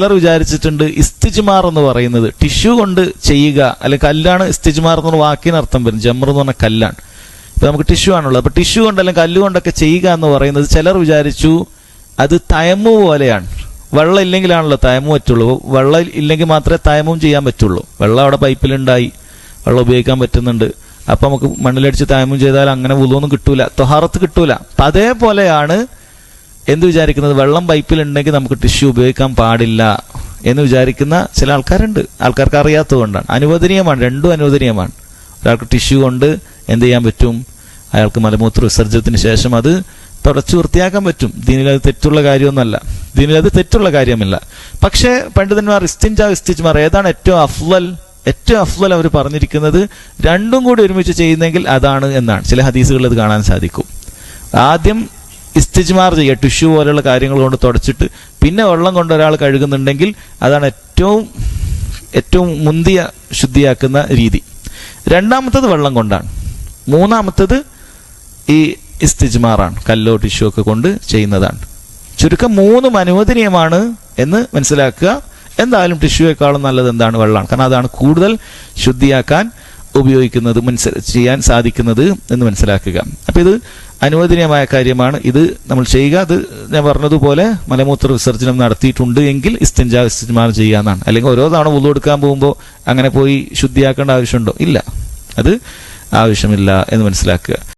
ചിലർ വിചാരിച്ചിട്ടുണ്ട് ഇസ്തിജ്മാർ എന്ന് പറയുന്നത്. ടിഷ്യൂ കൊണ്ട് ചെയ്യുക അല്ലെ കല്ലാണ് ഇസ്തിജ്മാർ എന്ന് വാക്കിന് അർത്ഥം വരും ജമർ എന്ന് പറഞ്ഞ കല്ലാണ്. ഇപ്പൊ നമുക്ക് ടിഷ്യൂ ആണുള്ളത്. അപ്പൊ ടിഷ്യൂ കൊണ്ട് അല്ലെങ്കിൽ കല്ല് കൊണ്ടൊക്കെ ചെയ്യുക എന്ന് പറയുന്നത് ചിലർ വിചാരിച്ചു അത് തയമു പോലെയാണ്. വെള്ളം ഇല്ലെങ്കിലാണല്ലോ തയമു പറ്റുള്ളൂ. വെള്ളം ഇല്ലെങ്കിൽ മാത്രമേ തയമും ചെയ്യാൻ പറ്റുള്ളൂ. വെള്ളം അവിടെ പൈപ്പിലുണ്ടായി. വെള്ളം ഉപയോഗിക്കാൻ പറ്റുന്നുണ്ട്. അപ്പൊ നമുക്ക് മണ്ണിലടിച്ച് തയമം ചെയ്താൽ അങ്ങനെ ഉള്ളൊന്നും കിട്ടൂല. തൊഹാറത്ത് കിട്ടൂല. അതേപോലെയാണ് എന്ത് വിചാരിക്കുന്നത്? വെള്ളം പൈപ്പിലുണ്ടെങ്കിൽ നമുക്ക് ടിഷ്യൂ ഉപയോഗിക്കാൻ പാടില്ല എന്ന് വിചാരിക്കുന്ന ചില ആൾക്കാരുണ്ട്. ആൾക്കാർക്ക് അറിയാത്തതുകൊണ്ടാണ്. അനുവദനീയമാണ്. രണ്ടും അനുവദനീയമാണ്. ഒരാൾക്ക് ടിഷ്യൂ കൊണ്ട് എന്ത് ചെയ്യാൻ പറ്റും? അയാൾക്ക് മലമൂത്ര വിസർജനത്തിന് ശേഷം അത് തുടച്ചു വൃത്തിയാക്കാൻ പറ്റും. ദീനിലത് തെറ്റുള്ള കാര്യമൊന്നുമല്ല. ദീനിലത് തെറ്റുള്ള കാര്യമില്ല. പക്ഷേ പണ്ഡിതന്മാർ ഇസ്തിൻജ ഇസ്തിജ്മാർ ഏതാണ് ഏറ്റവും അഫ്വൽ? ഏറ്റവും അഫ്വൽ അവർ പറഞ്ഞിരിക്കുന്നത് രണ്ടും കൂടി ഒരുമിച്ച് ചെയ്യുന്നെങ്കിൽ അതാണ് എന്നാണ്. ചില ഹദീസുകളിൽ അത് കാണാൻ സാധിക്കും. ആദ്യം ഇസ്തിജ്മാർ ചെയ്യുക ടിഷ്യൂ പോലെയുള്ള കാര്യങ്ങൾ കൊണ്ട് തുടച്ചിട്ട് പിന്നെ വെള്ളം കൊണ്ട് ഒരാൾ കഴുകുന്നുണ്ടെങ്കിൽ അതാണ് ഏറ്റവും ഏറ്റവും മുന്തിയ ശുദ്ധിയാക്കുന്ന രീതി. രണ്ടാമത്തത് വെള്ളം കൊണ്ടാണ്. മൂന്നാമത്തത് ഈ ഇസ്തിജ്മാറാണ് കല്ലോ ടിഷ്യൂ ഒക്കെ കൊണ്ട് ചെയ്യുന്നതാണ്. ചുരുക്കം മൂന്ന് അനുവദനീയമാണ് എന്ന് മനസ്സിലാക്കുക. എന്തായാലും ടിഷ്യൂയേക്കാളും നല്ലത് എന്താണ് വെള്ളമാണ്. കാരണം അതാണ് കൂടുതൽ ശുദ്ധിയാക്കാൻ ഉപയോഗിക്കുന്നത് മനസ്സിൽ ചെയ്യാൻ സാധിക്കുന്നത് എന്ന് മനസ്സിലാക്കുക. അപ്പം ഇത് അനുവദനീയമായ കാര്യമാണ്. ഇത് നമ്മൾ ചെയ്യുക. അത് ഞാൻ പറഞ്ഞതുപോലെ മലമൂത്ര വിസർജനം നടത്തിയിട്ടുണ്ട് എങ്കിൽ ഇസ്തിൻജാ ഇസ്തിജ്മാർ ചെയ്യാന്നാണ് അല്ലെങ്കിൽ ഓരോ തവണ ഉള്ളു എടുക്കാൻ പോകുമ്പോൾ അങ്ങനെ പോയി ശുദ്ധിയാക്കേണ്ട ആവശ്യമുണ്ടോ? ഇല്ല. അത് ആവശ്യമില്ല എന്ന് മനസ്സിലാക്കുക.